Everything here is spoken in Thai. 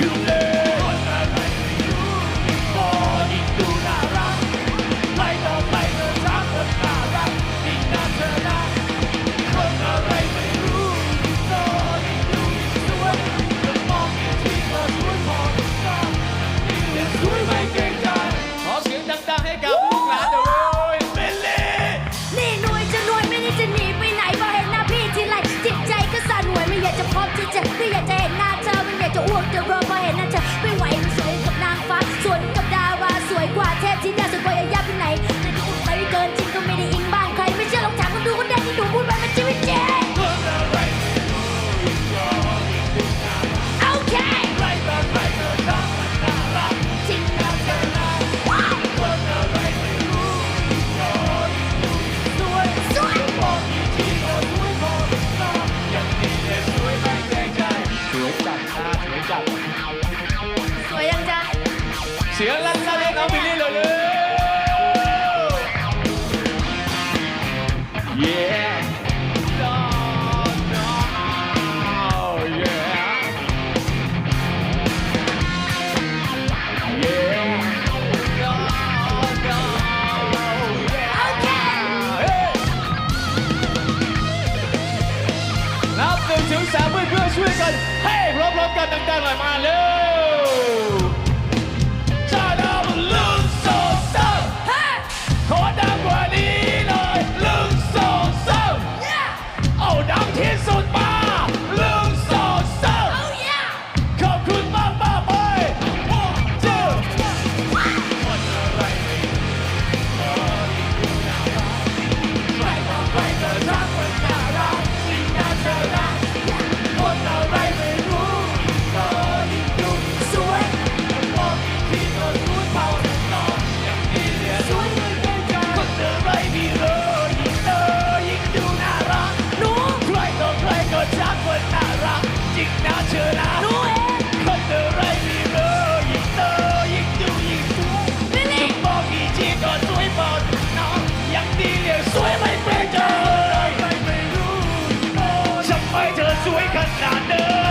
you สามมื่เพื่อช่วยกัน ให้พร้อมๆกันดังๆหน่อยมาเร็ว ช่ว的